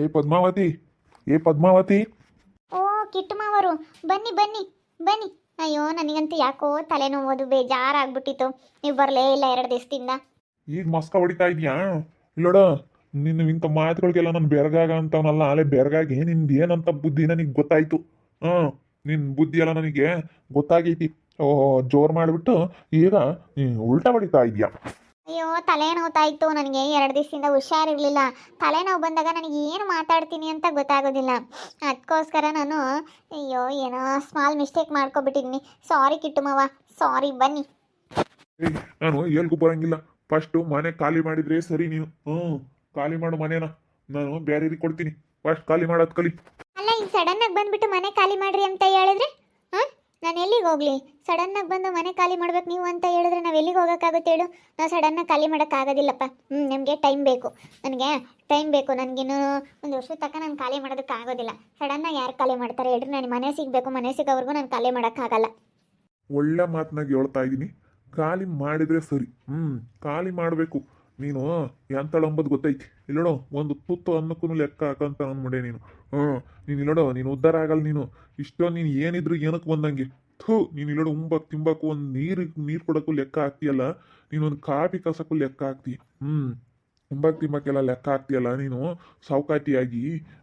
ಏ ಪದ್ಮಾವತಿ ಏ ಪದ್ಮಾವತಿ. ಓ ಕಿಟ್ಟು ಮಾವರು ಬನ್ನಿ ಬನ್ನಿ ಬನ್ನಿ. ಅಯ್ಯೋ ನನಗಂತೂ ಯಾಕೋ ತಲೆನೋವು ಬೇಜಾರಾಗ್ಬಿಟ್ಟಿತ್ತು. ನೀವು ಬರಲೇ ಇಲ್ಲ ಎರಡು ದಿವಸದಿಂದ. ಈಗ ಮಸ್ಕ ಹೊಡಿತಾ ಇದೆಯಾ? ಇಲ್ಲೋಡ ನಿನ್ನ ಇಂಥ ಮಾತುಗಳಿಗೆಲ್ಲ ನಾನು ಬೆರಗಾಗ ಅಂತವನಲ್ಲ ಅಲ್ಲೇ ಬೆರಗಾಗಿ ನಿಂದು ಏನಂತ ಬುದ್ಧಿ ನನಗೆ ಗೊತ್ತಾಯ್ತು. ಹಾಂ ನಿನ್ನ ಬುದ್ಧಿ ಎಲ್ಲ ನನಗೆ ಗೊತ್ತಾಗೈತಿ. ಓ ಜೋರು ಮಾಡಿಬಿಟ್ಟು ಈಗ ಉಲ್ಟಾ ಹೊಡಿತಾ ಇದೀಯಾ? ಅಯ್ಯೋ ತಲೆ ಇತ್ತು ನನಗೆ ಎರಡು ದಿವಸದಿಂದ ಹುಷಾರಿರಲಿಲ್ಲ. ತಲೆನೋವು ಬಂದಾಗ ನನಗೆ ಏನು ಮಾತಾಡ್ತೀನಿ ಅಂತ ಗೊತ್ತಾಗೋದಿಲ್ಲ. ಅದಕ್ಕೋಸ್ಕರ ನಾನು ಅಯ್ಯೋ ಏನೋ ಸ್ಮಾಲ್ ಮಿಸ್ಟೇಕ್ ಮಾಡ್ಕೊಬಿಟ್ಟಿದ್ದೀನಿ ಸಾರಿ ಕಿಟ್ಟು ಮಾವ. ಸಾರಿ ಬನ್ನಿ. ನಾನು ಎಲ್ಗೂ ಬರಂಗಿಲ್ಲ. ಫಸ್ಟು ಮನೆ ಖಾಲಿ ಮಾಡಿದ್ರೆ ಸರಿ ನೀನು. ಹ್ಞೂ ಖಾಲಿ ಮಾಡು ಮನೇನ ನಾನು ಬೇರೆಯವ್ರಿಗೆ ಕೊಡ್ತೀನಿ. ಫಸ್ಟ್ ಖಾಲಿ ಮಾಡೋದು ಕಲಿ. ಅಲ್ಲ ಈಗ ಸಡನ್ನಾಗಿ ಬಂದ್ಬಿಟ್ಟು ಮನೆ ಖಾಲಿ ಮಾಡ್ರಿ ಅಂತ ಹೇಳಿದ್ರೆ? ಹಾಂ ನಾನು ಎಲ್ಲಿಗೆ ಹೋಗ್ಲಿ? ಸಡನ್ನಾಗಿ ಬಂದು ಮನೆ ಖಾಲಿ ಮಾಡ್ಬೇಕು ನೀವು ಅಂತ ಹೇಳಿದ್ರೆ ನಾವು ಎಲ್ಲಿಗೆ ಹೋಗೋಕ್ಕಾಗುತ್ತೆ ಹೇಳು? ನಾವು ಸಡನ್ನಾಗಿ ಖಾಲಿ ಮಾಡೋಕ್ಕಾಗೋದಿಲ್ಲಪ್ಪ ಹ್ಞೂ ನಿಮಗೆ ಟೈಮ್ ಬೇಕು. ನನಗೆ ಟೈಮ್ ಬೇಕು. ನನಗಿನ್ನೂ ಒಂದು ವರ್ಷದ ತನಕ ನಾನು ಖಾಲಿ ಮಾಡೋದಕ್ಕಾಗೋದಿಲ್ಲ ಸಡನ್ನಾಗಿ ಯಾರು ಖಾಲಿ ಮಾಡ್ತಾರೆ ಹೇಳ್ರಿ. ನಾನು ಮನೆ ಸಿಗಬೇಕು. ಮನೆ ಸಿಗೋವರೆಗೂ ನಾನು ಖಾಲಿ ಮಾಡೋಕ್ಕಾಗಲ್ಲ ಒಳ್ಳೆ ಮಾತನಾಗಿ ಹೇಳ್ತಾ ಇದ್ದೀನಿ ಖಾಲಿ ಮಾಡಿದರೆ ಸರಿ. ಹ್ಞೂ ಖಾಲಿ ಮಾಡಬೇಕು. ನೀನು ಎಂತಳಂಬದು ಗೊತ್ತೈತಿ. ಇಲ್ಲೋಡೋ ಒಂದು ತುತ್ತು ಅನ್ನಕ್ಕೂ ಲೆಕ್ಕ ಹಾಕಂತ ಅಂದ್ಬಿಡೆ ನೀನು. ಹ್ಞೂ ನೀನು ಇಲ್ಲೋಡೋ ನೀನು ಉದ್ಧಾರ ಆಗಲ್ಲ ನೀನು. ಇಷ್ಟೊಂದು ನೀನು ಏನಿದ್ರು ಏನಕ್ಕೆ ಬಂದಂಗೆ. ಥೂ, ನೀನು ಇಲ್ಲೋಡು ಉಂಬಕ್, ತಿಂಬಾಕು ಒಂದು ನೀರಿಗೆ ನೀರು ಕೊಡೋಕ್ಕೂ ಲೆಕ್ಕ ಹಾಕ್ತೀಯಲ್ಲ ನೀನು ಒಂದು ಕಾಫಿ ಕಸಕ್ಕೂ ಲೆಕ್ಕ ಹಾಕ್ತಿ. ಹ್ಞೂ ಉಂಬಕ್ ತಿಂಬಕ್ಕೆಲ್ಲ ಲೆಕ್ಕ ಹಾಕ್ತಿಯಲ್ಲ ನೀನು? ಸೌಕಾತಿಯಾಗಿ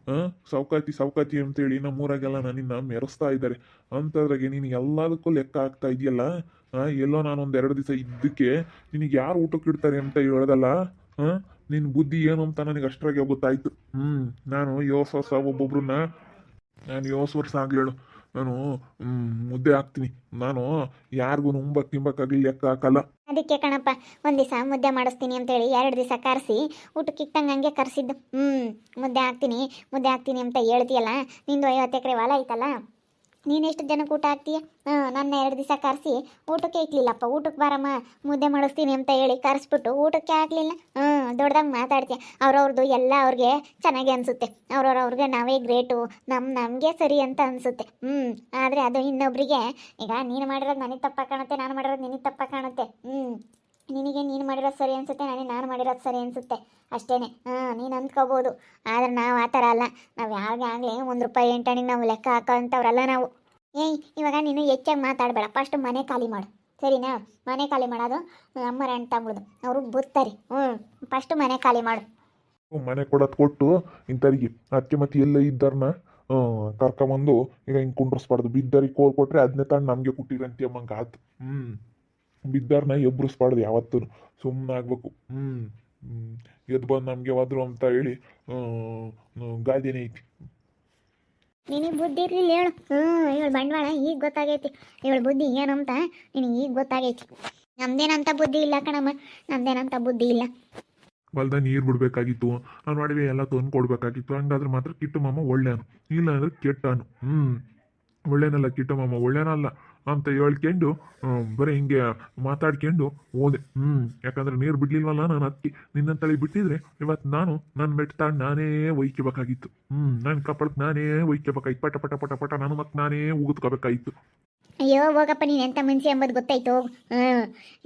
ಹಾಂ ಸೌಕಾತಿ ಸೌಕಾತಿ ಅಂತೇಳಿ ನಮ್ಮೂರಾಗೆಲ್ಲ ನನ್ನಿನ್ನ ಮೆರೆಸ್ತಾ ಇದ್ದಾರೆ. ಅಂಥದ್ರಾಗೆ ನೀನು ಎಲ್ಲದಕ್ಕೂ ಲೆಕ್ಕ ಹಾಕ್ತಾ ಇದೆಯಲ್ಲ? ಎಲ್ಲೋ ನಾನು ಒಂದು ಎರಡು ದಿವಸ ಇದ್ದಕ್ಕೆ ನಿನಗೆ ಯಾರು ಊಟಕ್ಕೆ ಇಡ್ತಾರೆ ಅಂತ ಹೇಳ್ದಲ್ಲ? ಹಾಂ ನಿನ್ನ ಬುದ್ಧಿ ಏನು ಅಂತ ನನಗೆ ಅಷ್ಟರಾಗೆ ಗೊತ್ತಾಯ್ತು. ಹ್ಞೂ ನಾನು ಯೋಸ ಹೊಸ ಒಬ್ಬೊಬ್ರನ್ನ, ನಾನು ಯೋಸ ವರ್ಷ ಆಗ್ಲೇಳು ನಾನು ಮುದ್ದೆ ಹಾಕ್ತೀನಿ. ನಾನು, ಯಾರಿಗೂ ಉಂಬಕ್ ತಿಂಬಕ್ಕಾಗಲಿ ಲೆಕ್ಕ ಹಾಕಲ್ಲ ಅದಕ್ಕೆ ಕಣಪ್ಪ, ಒಂದ್ ದಿವಸ ಮುದ್ದೆ ಮಾಡಿಸ್ತೀನಿ ಅಂತೇಳಿ ಎರಡು ದಿವಸ ಕರೆಸಿ, ಊಟಕ್ಕೆ ಇಟ್ಟಂಗೆ ಹಂಗೆ ಕರೆಸಿದ್ದು. ಹ್ಞೂ ಮುದ್ದೆ ಹಾಕ್ತೀನಿ ಮುದ್ದೆ ಹಾಕ್ತೀನಿ ಅಂತ ಹೇಳ್ತೀಯಲ್ಲ, ನಿಂದು ಐವತ್ತು ಎಕರೆ ಹೊಲ ಐತಲ್ಲ? ನೀನು ಎಷ್ಟು ಜನಕ್ಕೆ ಊಟ ಹಾಕ್ತೀಯ ನನ್ನ ಎರಡು ದಿವಸ ಕರೆಸಿ. ಊಟಕ್ಕೆ ಇಕ್ಲಿಲ್ಲಪ್ಪ. ಊಟಕ್ಕೆ ಬಾರಮ್ಮ. ಮುದ್ದೆ ಮಾಡಿಸ್ತೀನಿ ಅಂತ ಹೇಳಿ ಕರೆಸ್ಬಿಟ್ಟು ಊಟಕ್ಕೆ ಆಗಲಿಲ್ಲ ಹಾಂ, ದೊಡ್ಡದಾಗ ಮಾತಾಡ್ತೀಯ. ಅವ್ರವ್ರದ್ದು ಎಲ್ಲ ಅವ್ರಿಗೆ ಚೆನ್ನಾಗಿ ಅನಿಸುತ್ತೆ. ಅವ್ರವ್ರ ಅವ್ರಿಗೆ ನಾವೇ ಗ್ರೇಟು. ನಮ್ಮ ನಮಗೆ ಸರಿ ಅಂತ ಅನಿಸುತ್ತೆ. ಹ್ಞೂ ಆದರೆ ಅದು ಇನ್ನೊಬ್ರಿಗೆ, ಈಗ ನೀನು ಮಾಡಿರೋದು ನನಗೆ ತಪ್ಪ ಕಾಣುತ್ತೆ, ನಾನು ಮಾಡಿರೋದು ನಿನಗೆ ತಪ್ಪ ಕಾಣುತ್ತೆ. ಹ್ಞೂ ನಿನಗೆ ನೀನು ಮಾಡಿರೋದು ಸರಿ ಅನಿಸುತ್ತೆ, ನನಗೆ ನಾನು ಮಾಡಿರೋದು ಸರಿ ಅನಿಸುತ್ತೆ. ಅಷ್ಟೇ ಹಾಂ, ನೀನು ಅಂದ್ಕೋಬೋದು. ಆದರೆ ನಾವು ಆ ಥರ ಅಲ್ಲ. ನಾವು ಯಾವಾಗ ಆಗಲಿ ಒಂದು ರೂಪಾಯಿ ಎಂಟಣಿಗೆ ನಾವು ಲೆಕ್ಕ ಹಾಕೋಂಥವ್ರಲ್ಲ ನಾವು. ಏಯ್, ಇವಾಗ ನೀನು ಹೆಚ್ಚಾಗಿ ಮಾತಾಡಬೇಡ. ಫಸ್ಟ್ ಮನೆ ಖಾಲಿ ಮಾಡು. ಸರಿನಾ? ಮನೆ ಖಾಲಿ ಮಾಡೋದು ಅಮ್ಮರ ಅಣ್ಣ ತಮ್ಮದು ಅವರು ಬುತ್ತಾರೆ. ಹ್ಞೂ ಫಸ್ಟ್ ಮನೆ ಖಾಲಿ ಮಾಡು. ಮನೆ ಕೊಡೋದು ಕೊಟ್ಟು ಇಂಥವ್ರಿಗೆ ಅತ್ತೆ ಮತ್ತೆ ಎಲ್ಲ ಇದ್ದಾರನ್ನ ಕರ್ಕೊಂಬಂದು ಈಗ ಹಿಂಗೆ ಕುಂಡ್ರಿಸ್ಬಾರ್ದು. ಬಿದ್ದರಿಗೆ ಕೋಲ್ ಕೊಟ್ಟರೆ ಅದನ್ನೇ ತಾಂಡ್ ನಮಗೆ ಕೊಟ್ಟಿರಂತೆ ಅಮ್ಮಂಗೆ ಆತು. ಹ್ಞೂ ಬಿದ್ದಾರನ್ನ ಎಬ್ಬರಿಸ್ಬಾರ್ದು ಯಾವತ್ತೂ ಸುಮ್ಮನೆ ಆಗ್ಬೇಕು. ಹ್ಞೂ ಎದ್ದು ಬಂದು ನಮಗೆ ಹೋದ್ರು ಅಂತ ಹೇಳಿ ಗಾದೆನೇ ಐತಿ. ನಿನಗೆ ಬುದ್ಧಿ ಇರಲಿಲ್ಲ ಹೇಳು. ಹ್ಞೂ ಇವಳು ಬಂಡವಾಳ, ಈಗ ಗೊತ್ತಾಗೈತಿ. ಇವಳು ಬುದ್ಧಿ ಏನಂತ ನಿನಗೆ ಈಗ ಗೊತ್ತಾಗೈತಿ. ನಮ್ದೇನಂತ ಬುದ್ಧಿ ಇಲ್ಲ ಕಣಮ್ಮ. ನಮ್ದೇನಂತ ಬುದ್ಧಿ ಇಲ್ಲ. ಹೊಲ್ದ ನೀರು ಬಿಡಬೇಕಾಗಿತ್ತು. ನಾನು ಮಾಡಿದ್ವಿ ಎಲ್ಲ ತಂದು ಕೊಡಬೇಕಾಗಿತ್ತು. ಹಂಗಾದ್ರೆ ಮಾತ್ರ ಕಿಟ್ಟು ಮಾಮ ಒಳ್ಳೆಯನು. ಇಲ್ಲ ಅಂದ್ರೆ ಕೆಟ್ಟನು. ಹ್ಞೂ ಒಳ್ಳೆನಲ್ಲ, ಕಿಟ್ಟು ಮಾಮ. ಒಳ್ಳೆನಲ್ಲ. ಅಂತ ಹೇಳ್ಕೊಂಡು ಬರೀ ಹಿಂಗೆ ಮಾತಾಡ್ಕೊಂಡು ಹೋದೆ. ಹ್ಞೂ ಯಾಕಂದ್ರೆ ನೀರು ಬಿಡ್ಲಿಲ್ವಲ್ಲ ನಾನು ಹತ್ತಿ ನಿನ್ನ ತಳಿ ಬಿಟ್ಟಿದ್ರೆ ಇವತ್ತು ನಾನು ನನ್ನ ಮೆಟ್ಟ ನಾನೇ ಒಯ್ಕೋಬೇಕಾಗಿತ್ತು ಹ್ಞೂ ನನ್ನ ಕಪ್ಪಳಕ್ಕೆ ನಾನೇ ಒಯ್ಕೋಬೇಕಾಯ್ತು ಪಟ ಪಟ ಪಟ ಪಟ ನಾನು ಮತ್ತೆ ನಾನೇ ಉಗುತ್ಕೋಬೇಕಾಯ್ತು ಅಯ್ಯೋ, ಹೋಗಪ್ಪ, ನೀನು ಎಂಥ ಮನ್ಸಿ ಎಂಬುದು ಗೊತ್ತಾಯ್ತು? ಹೋಗು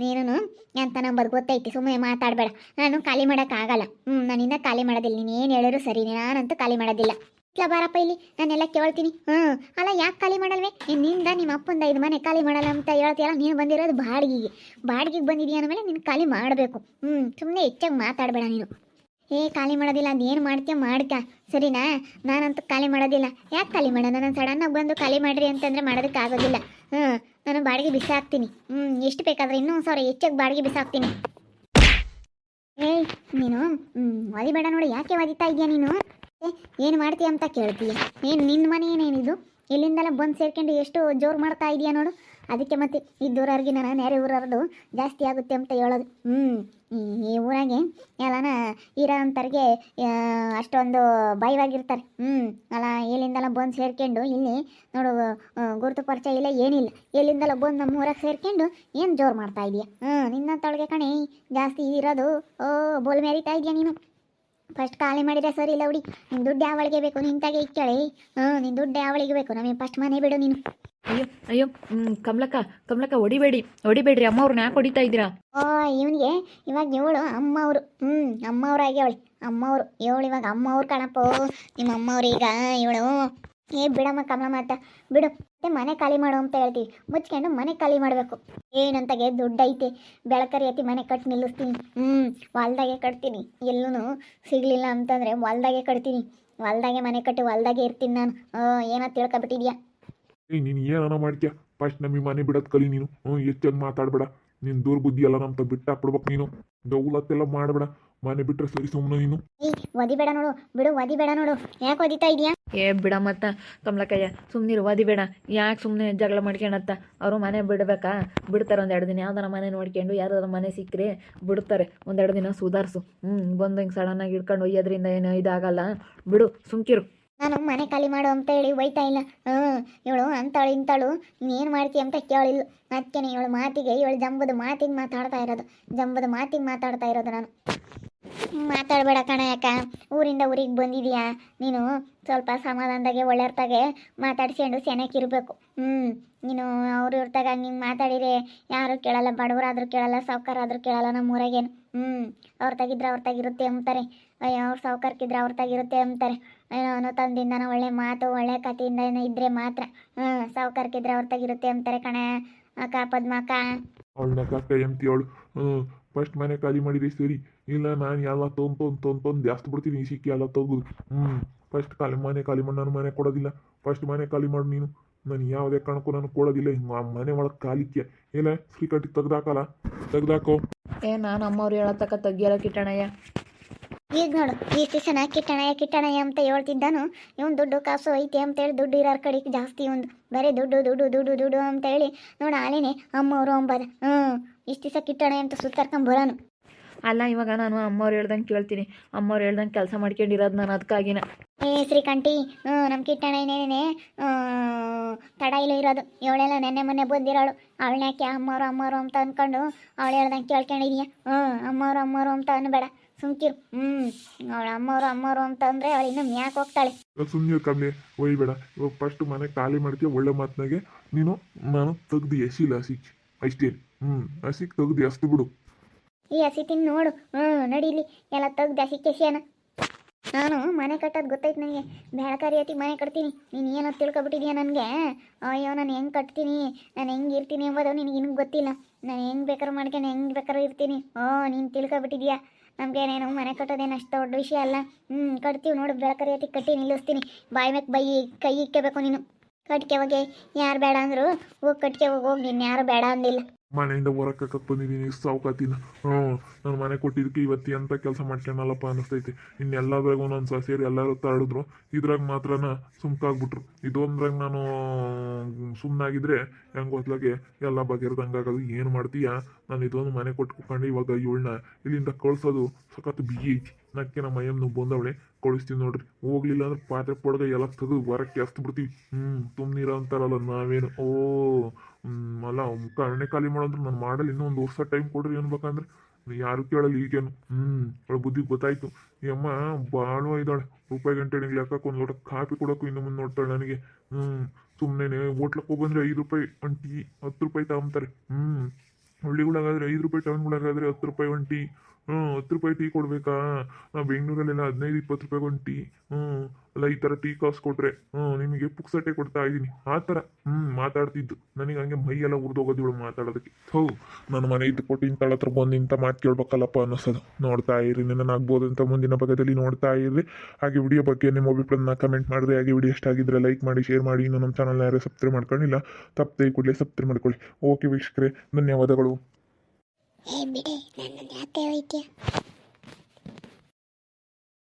ನೀನು ಎಂತ ನಂಬದು ಗೊತ್ತೈತಿ ಸುಮ್ಮನೆ ಮಾತಾಡಬೇಡ. ನಾನು ಖಾಲಿ ಮಾಡೋಕ್ಕಾಗಲ್ಲ. ಹ್ಞೂ ನಾನಿಂದ ಖಾಲಿ ಮಾಡೋದಿಲ್ಲ. ನೀನು ಏನು ಹೇಳಿದ್ರು ಸರಿ, ನಾನಂತೂ ಖಾಲಿ ಮಾಡೋದಿಲ್ಲ. ಇಲ್ಲ, ಬಾರಪ್ಪ ಇಲ್ಲಿ. ನಾನೆಲ್ಲ ಕೇಳ್ತೀನಿ. ಹ್ಞೂ. ಅಲ್ಲ, ಯಾಕೆ ಖಾಲಿ ಮಾಡಲ್ವೇ? ನಿನ್ನಿಂದ ನಿಮ್ಮ ಅಪ್ಪಂದ ಇದು ಮನೆ ಖಾಲಿ ಮಾಡಲ್ಲ ಅಂತ ಹೇಳ್ತೀಯಲ್ಲ ನೀನು ಬಂದಿರೋದು ಬಾಡಿಗೆಗೆ. ಬಾಡಿಗೆಗೆ ಬಂದಿದೀಯ ಅಂದಮೇಲೆ ನೀನು ಖಾಲಿ ಮಾಡಬೇಕು. ಹ್ಞೂ ಸುಮ್ಮನೆ ಹೆಚ್ಚಾಗಿ ಮಾತಾಡಬೇಡ ನೀನು. ಏ, ಖಾಲಿ ಮಾಡೋದಿಲ್ಲ. ಅದೇನು ಮಾಡ್ತೀಯ ಮಾಡ್ಕ ಸರಿನಾ? ನಾನಂತೂ ಖಾಲಿ ಮಾಡೋದಿಲ್ಲ. ಯಾಕೆ ಖಾಲಿ ಮಾಡೋಣ ನಾನು ಸಡನ್ನಾಗಿ ಬಂದು ಖಾಲಿ ಮಾಡಿರಿ ಅಂತಂದರೆ ಮಾಡೋದಕ್ಕಾಗೋದಿಲ್ಲ. ಹ್ಞೂ, ನಾನು ಬಾಡಿಗೆ ಬಿಸಾಕ್ತೀನಿ. ಹ್ಞೂ, ಎಷ್ಟು ಬೇಕಾದ್ರೆ ಇನ್ನೂ ಸಾವಿರ ಹೆಚ್ಚಾಗಿ ಬಾಡಿಗೆ ಬಿಸಾಕ್ತೀನಿ. ಏಯ್, ನೀನು, ಹ್ಞೂ ಒದಿಬೇಡ ನೋಡಿ. ಯಾಕೆ ಒದಿತಾ ಇದೆಯಾ ನೀನು? ಏ ಏನು ಮಾಡ್ತೀಯ ಅಂತ ಕೇಳ್ತೀಯ? ಏನು ನಿನ್ನ ಮನೆ ಏನೇನಿದು ಇಲ್ಲಿಂದೆಲ್ಲ ಬಂದು ಸೇರ್ಕೊಂಡು ಎಷ್ಟು ಜೋರು ಮಾಡ್ತಾ ಇದೆಯಾ ನೋಡು. ಅದಕ್ಕೆ ಮತ್ತೆ ಇದ್ದೂರವ್ರಿಗೆ ನಾನು ನೆರೆ ಊರವ್ರದ್ದು ಜಾಸ್ತಿ ಆಗುತ್ತೆ ಅಂತ ಹೇಳೋದು. ಹ್ಞೂ ಈ ಊರಾಗೆ ಎಲ್ಲನ ಇರೋ ಅಂಥವ್ರಿಗೆ ಅಷ್ಟೊಂದು ಭಯವಾಗಿರ್ತಾರೆ ಹ್ಞೂ ಅಲ್ಲ ಎಲ್ಲಿಂದಲ್ಲ ಬಂದು ಸೇರ್ಕೊಂಡು ಇಲ್ಲಿ ನೋಡು ಗುರುತು ಪರಿಚಯ ಇಲ್ಲ, ಏನಿಲ್ಲ. ಎಲ್ಲಿಂದೆಲ್ಲ ಬಂದು ನಮ್ಮ ಊರಾಗ ಸೇರ್ಕೊಂಡು ಏನು ಜೋರು ಮಾಡ್ತಾ ಇದೆಯಾ? ಹ್ಞೂ ನಿನ್ನ ತೊಳಗೆ ಕಣೆ, ಜಾಸ್ತಿ ಇರೋದು, ಓ ಬೋಲ್ ಮೆರಿತಾ ಇದೆಯಾ ನೀನು. ಫಸ್ಟ್ ಖಾಲಿ ಮಾಡಿದ್ರೆ ಸರಿ ಇಲ್ಲ ಹುಡಿ. ನಿನ್ನ ದುಡ್ಡು ಯಾವಳಿಗೆ ಬೇಕು? ನಿಂತಾಗೆ ಇಕ್ಕಳೆ. ಹ್ಞೂ ನಿನ್ನ ದುಡ್ಡು ಯಾವಳಿಗೆ ಬೇಕು? ನಮಗೆ ಫಸ್ಟ್ ಮನೆ ಬಿಡು ನೀನು. ಅಯ್ಯೋ ಅಯ್ಯೋ ಹ್ಮ್, ಕಮಲಕ್ಕ ಕಮಲಕ್ಕ ಹೊಡಿಬೇಡಿ ಹೊಡಿಬೇಡ್ರಿ. ಅಮ್ಮ ಅವ್ರನ್ನ ಯಾಕೆ ಹೊಡಿತಾ ಇದ್ದೀರಾ? ಓ ಇವನಿಗೆ ಇವಾಗ ಇವಳು ಅಮ್ಮವ್ರು ಹ್ಞೂ ಅಮ್ಮವ್ರು ಆಗ್ಯಾವಳಿ ಅಮ್ಮವ್ರು ಇವಳು ಇವಾಗ. ಅಮ್ಮವ್ರು ಕಣಪ್ಪ. ನಿಮ್ಮ ಅಮ್ಮವ್ರು ಈಗ ಇವಳು ಏ, ಬಿಡಮ್ಮ ಕಮಲ ಮಾತ ಬಿಡು. ಮತ್ತೆ ಮನೆ ಖಾಲಿ ಮಾಡು ಅಂತ ಹೇಳ್ತೀವಿ ಮುಚ್ಕೊಂಡು ಮನೆ ಖಾಲಿ ಮಾಡಬೇಕು. ಏನಂತಾಗೆ ದುಡ್ಡು ಐತೆ. ಬೆಳಕರಿ ಐತಿ ಮನೆ ಕಟ್ಟಿ ನಿಲ್ಲಿಸ್ತೀನಿ. ಹ್ಞೂ ಹೊಲ್ದಾಗೆ ಕಟ್ತೀನಿ. ಎಲ್ಲೂ ಸಿಗಲಿಲ್ಲ ಅಂತಂದರೆ ಹೊಲ್ದಾಗೆ ಕಟ್ತೀನಿ. ಹೊಲ್ದಾಗೆ ಮನೆ ಕಟ್ಟಿ ಹೊಲ್ದಾಗೆ ಇರ್ತೀನಿ ನಾನು. ಏನೋ ತಿಳ್ಕೊಬಿಟ್ಟಿದ್ಯಾ? ಏ, ನೀನು ಏನಾನ ಮಾಡ್ತೀಯ? ಫಸ್ಟ್ ನಮಗೆ ಮನೆ ಬಿಡೋದು ಕಲಿ ನೀನು. ಹ್ಞೂ ಹೆಚ್ಚಾಗಿ ಮಾತಾಡಬೇಡ. ನಿನ್ನ ದೂರ ಬುದ್ಧಿ ಎಲ್ಲ ನಮ್ಮ ಬಿಟ್ಟು ಹಾಕ್ಬಿಡ್ಬೇಕು ನೀನು ದೌಲತ್ತೆಲ್ಲ ಮಾಡಬೇಡ. ಮನೆ ಬಿಟ್ರೆ ಸರಿ ಸುಮ್ಮನೆ ನೀನು. ಏಯ್ ಒದಿಬೇಡ ನೋಡು. ಬಿಡು ಒದಿಬೇಡ ನೋಡು. ಯಾಕೆ ಒದಿತಾ ಇದೀಯಾ? ಏ ಬಿಡ ಮತ್ತ ಕಮಲಕ್ಕಯ್ಯ ಸುಮ್ಮನಿರು ಒದಿ ಬೇಡ. ಯಾಕೆ ಸುಮ್ಮನೆ ಜಗಳ ಮಾಡ್ಕೊಂಡತ್ತ ಅವರು ಮನೆ ಬಿಡಬೇಕಾ? ಬಿಡ್ತಾರೆ ಒಂದೆರಡು ದಿನ. ಯಾವ್ದಾರ ಮನೆ ನೋಡ್ಕೊಂಡು ಯಾವ್ದಾರ ಮನೆ ಸಿಕ್ಕರೆ ಬಿಡ್ತಾರೆ. ಒಂದೆರಡು ದಿನ ಸುಧಾರಿಸು. ಹ್ಞೂ ಬಂದು ಹಿಂಗೆ ಸಡನ್ನಾಗಿ ಇಡ್ಕೊಂಡು ಒಯ್ಯೋದ್ರಿಂದ ಏನು ಇದಾಗಲ್ಲ. ಬಿಡು ಸುಮ್ಕಿರು. ನಾನು ಮನೆ ಖಾಲಿ ಮಾಡು ಅಂತ ಹೇಳಿ ಒಯ್ತಾ ಇಲ್ಲ. ಹ್ಞೂ ಇವಳು ಅಂತಾಳು ಇಂತಾಳು. ನೀನು ಮಾಡ್ತಿ ಅಂತ ಕೇಳಿಲ್ಲ. ಅದಕ್ಕೆ ಇವಳು ಮಾತಿಗೆ ಇವಳು ಜಂಬದ ಮಾತಿಗೆ ಮಾತಾಡ್ತಾ ಇರೋದು. ಜಂಬದ ಮಾತಿಗೆ ಮಾತಾಡ್ತಾ ಇರೋದು ನಾನು. ಮಾತಾಡಬೇಡ ಕಣ ಯಾಕ ಊರಿಂದ ಊರಿಗೆ ಬಂದಿದೀಯಾ? ನೀನು ಸ್ವಲ್ಪ ಸಮಾಧಾನದಾಗೆ ಒಳ್ಳೆರ್ತಾಗೆ ಮಾತಾಡ್ಸ್ಕೊಂಡು ಇರಬೇಕು ಹ್ಞೂ ನೀನು ಅವ್ರ ಇರ್ತಾಗ ನಿಂಗೆ ಮಾತಾಡಿದ್ರೆ ಯಾರು ಕೇಳಲ್ಲ, ಬಡವರಾದರೂ ಕೇಳಲ್ಲ, ಸಾವ್ಕಾರಾದ್ರೂ ಕೇಳಲ್ಲ ನಮ್ಮ ಊರಾಗೇನು ಹ್ಞೂ ಅವ್ರ ತಾಗಿದ್ರೆ ಅವ್ರ ತಾಗಿರುತ್ತೆ ಅಂತಾರೆ ಅಯ್ಯೋ, ಅವ್ರ ಸಾವುಕಾರಕ್ಕಿದ್ರೆ ಅವ್ರ ತಾಗಿರುತ್ತೆ ಅಂತಾರೆ ಏನೋ ಅನ್ನೋ ತಂದಿಂದನ ಒಳ್ಳೆ ಮಾತು, ಒಳ್ಳೆ ಕಥೆಯಿಂದ ಏನೋ ಇದ್ರೆ ಮಾತ್ರ. ಹ್ಞೂ ಸಾವುಕಾರಕ್ಕಿದ್ರೆ ಅವ್ರ ತಾಗಿರುತ್ತೆ ಅಂತಾರೆ ಕಣ. ಅಕ್ಕ, ಪದ್ಮಕ್ಕ. ಅವಳನ್ನ ಕಾಕ ಎಂತಿ ಅವಳು ಹ್ಞೂ ಫಸ್ಟ್ ಮನೆ ಖಾಲಿ ಮಾಡಿರಿ ಸರಿ. ಇಲ್ಲ ನಾನು ಎಲ್ಲ ತೊಂದು ತೊಂದು ತೊಂದು ತೊಂದು ಜಾಸ್ತಿ ಬಿಡ್ತೀನಿ ಈ ಸಿಕ್ಕಿ ಎಲ್ಲ ತೆಗ್ದು. ಹ್ಞೂ ಫಸ್ಟ್ ಖಾಲಿ ಮನೆ ಖಾಲಿ ಮಾಡಿ ನಾನು ಮನೆ ಕೊಡೋದಿಲ್ಲ. ಫಸ್ಟ್ ಮನೆ ಖಾಲಿ ಮಾಡು ನೀನು. ನಾನು ಯಾವುದೇ ಕಾರಣಕ್ಕೂ ನಾನು ಕೊಡೋದಿಲ್ಲ. ಹಿಂಗೆ ಆ ಮನೆ ಒಳಗೆ ಕಾಲಿಕ್ಕೆ ಇಲ್ಲ ಫ್ರೀ ಕಟ್ಟಿ ತೆಗ್ದಾಕಲ್ಲ? ತೆಗ್ದಾಕೋ. ಏ ನಾನು ಅಮ್ಮವ್ರು ಹೇಳತಕ್ಕ ತೆಗಿಯಲ್ಲ ಕಿಟ್ಟಣಯ್ಯ. ಈಗ ನೋಡು ಇಷ್ಟು ಜನ ಕಿಟ್ಟಣಯ್ಯ ಕಿಟ್ಟಣಯ್ಯ ಅಂತ ಹೇಳ್ತಿದ್ದಾನು. ಇವನು ದುಡ್ಡು ಕಾಸು ಐತೆ ಅಂತೇಳಿ ದುಡ್ಡು ಇರೋರ ಕಡೆಗೆ ಜಾಸ್ತಿ ಒಂದು ಬರೀ ದುಡ್ಡು ದುಡ್ಡು ದುಡ್ಡು ದುಡ್ಡು ಅಂತೇಳಿ ನೋಡು ಆಲೇನೆ ಅಮ್ಮವರು ಅಂಬದ. ಹ್ಞೂ ಇಷ್ಟು ದಿವಸ ಕಿಟ್ಟಣೆ ಅಂತ ಸುತ್ತಾರ್ಕೊಂಡ್ ಬರೋನು. ಅಲ್ಲ ಇವಾಗ ನಾನು ಅಮ್ಮವ್ರು ಹೇಳ್ದಂಗೆ ಕೇಳ್ತೀನಿ. ಅಮ್ಮವ್ರು ಹೇಳ್ದಂಗೆ ಕೆಲಸ ಮಾಡ್ಕೊಂಡಿರೋದು ನಾನು ಅದಕ್ಕಾಗಿನ ಏ ಶ್ರೀಕಂಠಿ ಹ್ಞೂ ನಮ್ಮ ಕಿಟ್ಟಣಯ್ಯನೇನೆ ತಡ ಇಲ್ಲ ಇರೋದು. ಇವಳೆಲ್ಲ ನೆನ್ನೆ ಮೊನ್ನೆ ಬಂದಿರೋಳು. ಅವಳನ್ನ ಯಾಕೆ ಅಮ್ಮವರು ಅಮ್ಮವ್ರು ಅಂತ ಅಂದ್ಕೊಂಡು ಅವಳು ಹೇಳ್ದಂಗೆ ಕೇಳ್ಕೊಂಡಿದೀಯ? ಹ್ಞೂ ಅಮ್ಮವ್ರು ಅಮ್ಮವರು ಅಂತ ಅನ್ಬೇಡ. ಸುಮ್ಕಿರು. ಹ್ಞೂ ಅವಳು ಅಮ್ಮವ್ರು ಅಮ್ಮವರು ಅಂತ ಅಂದರೆ ಅವಳು ಇನ್ನೂ ಮ್ಯಾಕ್ ಹೋಗ್ತಾಳೆ. ಸುಮ್ಮನೆ ಕಮ್ಮಿ ಒಯ್ಬೇಡ. ಇವಾಗ ಫಸ್ಟ್ ಮನೆಗೆ ಖಾಲಿ ಮಾಡ್ತೀಯ ಒಳ್ಳೆ ಮಾತನಾಗೆ. ನೀನು ನಾನು ತೆಗ್ದು ಎಸಿಲ್ಲ ಸಿಕ್ಕಿ. ಅಷ್ಟೇ. ಹಸಿಕ್ ತೆಗ್ದು ಬಿಡು. ಈ ಹಸಿ ತಿನ್ ನೋಡು. ಹ್ಞೂ ನಡೀಲಿ ಎಲ್ಲ ತೆಗ್ದು ಹಸಿ ಕೆಸಿಯನ. ನಾನು ಮನೆ ಕಟ್ಟೋದು ಗೊತ್ತೈತೆ ನನಗೆ ಬೆಳಕಾರಿ ಅತಿ ಮನೆ ಕಟ್ತೀನಿ. ನೀನು ಏನೋ ತಿಳ್ಕೊಬಿಟ್ಟಿದ್ಯಾ ನನಗೆ? ಅಯ್ಯೋ, ನಾನು ಹೆಂಗೆ ಕಟ್ತೀನಿ? ನಾನು ಹೆಂಗೆ ಇರ್ತೀನಿ ಎಂಬುದು ನಿನಗೆ ಇನ್ನೂ ಗೊತ್ತಿಲ್ಲ. ನಾನು ಹೆಂಗೆ ಬೇಕಾದ್ರೂ ಮಾಡ್ಕೊಂಡು ಹೆಂಗೆ ಬೇಕಾದ್ರೂ ಇರ್ತೀನಿ. ಓ, ನೀನು ತಿಳ್ಕೊಬಿಟ್ಟಿದ್ಯಾ? ನಮಗೇನೇನು ಮನೆ ಕಟ್ಟೋದೇನು ಅಷ್ಟು ದೊಡ್ಡ ವಿಷಯ ಅಲ್ಲ. ಹ್ಞೂ ಕಟ್ತೀವಿ ನೋಡು. ಬೆಳಕರಿ ಅತಿ ಕಟ್ಟಿ ನಿಲ್ಲಿಸ್ತೀನಿ. ಬಾಯಿ ಮ್ಯಾಕ್ ಬೈ, ಕೈ ಇಕ್ಕಬೇಕು ನೀನು. ಕಟ್ಕೆ ಹೋಗಿ. ಯಾರು ಬೇಡ ಅಂದರು ಹೋಗಿ ಕಟ್ಕೆ ಹೋಗಿ ಹೋಗಿ. ನೀನು ಯಾರು ಬೇಡ ಅಂದಿಲ್ಲ. ಮನೆಯಿಂದ ಹೊರಕ್ಕೆ ಕಕ್ಕಕ್ಕೆ ಬಂದಿದ್ದೀನಿ, ಸಾವುಕಾತಿನ. ಹ್ಞೂ, ನಾನು ಮನೆ ಕೊಟ್ಟಿದ್ದಕ್ಕೆ ಇವತ್ತು ಎಂಥ ಕೆಲಸ ಮಾಡ್ಕೊಂಡಲ್ಲಪ್ಪ ಇನ್ನು ಇನ್ನೆಲ್ಲದ್ರಾಗ ಒಂದೊಂದು ಸೇರಿ ಎಲ್ಲರೂ ತಾಡಿದ್ರು ಇದ್ರಾಗ ಮಾತ್ರನ ಸುಮ್ಕಾಗ್ಬಿಟ್ರು. ಇದೊಂದ್ರಾಗ ನಾನು ಸುಮ್ಮನಾಗಿದ್ರೆ ಹೆಂಗೆ ಹೊತ್ತಲಾಗೆ ಎಲ್ಲ ಬಗೆರ್ದಂಗಾಗೋದು ಏನು ಮಾಡ್ತೀಯ? ನಾನು ಇದೊಂದು ಮನೆ ಕೊಟ್ಕೊಂಡು ಇವಾಗ ಇವಳನ್ನ ಇಲ್ಲಿಂದ ಕಳ್ಸೋದು ಸಖತ್ ಬಿಗಿ. ಐತಿ ನಕ್ಕೆ ನಮ್ಮ ಅಯ್ಯಮ್ಮನು ಬಂದವಳೆ. ಕಳಿಸ್ತೀವಿ ನೋಡ್ರಿ. ಹೋಗ್ಲಿಲ್ಲ ಅಂದ್ರೆ ಪಾತ್ರೆ ಪೊಡ್ಗ ಎಲ್ಲ ತೆಗೆದು ಹೊರಕ್ಕೆ ಎಸ್ತು ಬಿಡ್ತೀವಿ. ಹ್ಞೂ ತುಮ್ನೀರ ಅಂತಾರಲ್ಲ ನಾವೇನು. ಓ ಅಲ್ಲ ಕಣ್ಣೆ ಖಾಲಿ ಮಾಡಂದ್ರೆ ನಾನು ಮಾಡಲ್ಲ. ಇನ್ನೂ ಒಂದು ವರ್ಷ ಟೈಮ್ ಕೊಡ್ರಿ ಅನ್ಬೇಕಂದ್ರೆ ಯಾರು ಕೇಳಲ್ಲ ಈಗೇನು. ಹ್ಞೂ ಅವಳ ಬುದ್ಧಿ ಗೊತ್ತಾಯ್ತು. ಯಮ್ಮ ಭಾಳ ಇದ್ದಾಳೆ ರೂಪಾಯಿ ಗಂಟೆ ಲೆಕ್ಕಕ್ಕೆ ಒಂದು ಲೋಟ ಕಾಫಿ ಕೊಡೋಕ್ಕೂ ಇನ್ನು ಮುಂದೆ ನೋಡ್ತಾಳೆ ನನಗೆ. ಹ್ಞೂ ಸುಮ್ಮನೆ ಹೋಟ್ಲಕ್ಕೆ ಹೋಗ್ಬಂದ್ರೆ ಐದು ರೂಪಾಯಿ, ಒಂದು ಟೀ ಹತ್ತು ರೂಪಾಯಿ ತಗೊಂತಾರೆ ಹ್ಮ್ ಹಳ್ಳಿಗಳಾಗಾದ್ರೆ ಐದು ರೂಪಾಯಿ ಟೌನ್ಗಳಾಗಾದ್ರೆ ಹತ್ತು ರೂಪಾಯಿ ಒಂದು ಟೀ. ಹ್ಞೂ ಹತ್ತು ರೂಪಾಯಿ ಟೀ ಕೊಡಬೇಕಾ? ನಾವು ಬೆಂಗಳೂರಲ್ಲೆಲ್ಲ ಹದಿನೈದು, ಇಪ್ಪತ್ತು ರೂಪಾಯಿ ಒಂದು ಟೀ. ಹ್ಞೂ ಅಲ್ಲ ಈ ಥರ ಟೀ ಕಾಸು ಕೊಟ್ರೆ ಹ್ಞೂ ನಿಮಗೆ ಪುಕ್ಸಟ್ಟೆ ಕೊಡ್ತಾ ಇದ್ದೀನಿ. ಆ ಥರ ಹ್ಞೂ ಮಾತಾಡ್ತಿದ್ದು. ನನಗೆ ಹಂಗೆ ಮೈ ಎಲ್ಲ ಉರಿದೋಗೋದು ಇವಳು ಮಾತಾಡೋದಕ್ಕೆ. ಹೌ ನನ್ನ ಮನೆ ಇದ್ದು ಕೊಟ್ಟು ಇಂಥಳ ಹತ್ರ ಬಂದು ಇಂಥ ಮಾತು ಕೇಳ್ಬೇಕಲ್ಲಪ್ಪ ಅನ್ನಿಸೋದು. ನೋಡ್ತಾ ಇರಿ, ನನ್ನ ಆಗ್ಬೋದು ಅಂತ ಮುಂದಿನ ಭಾಗದಲ್ಲಿ ನೋಡ್ತಾ ಇರಿ. ಹಾಗೆ ವಿಡಿಯೋ ಬಗ್ಗೆ ನಿಮ್ಮ ಅಭಿಪ್ರಾಯನ ಕಮೆಂಟ್ ಮಾಡಿದ್ರೆ ಹಾಗೆ ವಿಡಿಯೋ ಇಷ್ಟ ಆಗಿದ್ರೆ ಲೈಕ್ ಮಾಡಿ ಶೇರ್ ಮಾಡಿ. ಇನ್ನು ನಮ್ಮ ಚಾನಲ್ ಯಾರು ಸಬ್ಸ್ಕ್ರೈಬ್ ಮಾಡ್ಕೊಂಡಿಲ್ಲ, ತಪ್ಪದೆ ಕೂಡಲೇ ಸಬ್ಸ್ಕ್ರೈಬ್ ಮಾಡ್ಕೊಳ್ಳಿ. ಓಕೆ ವೀಕ್ಷಕರೇ, ಧನ್ಯವಾದಗಳು. ಏ ಬಿಡೆ ನನ್ನ ಯಾಕೆ ಹೋಯ್ತೀಯ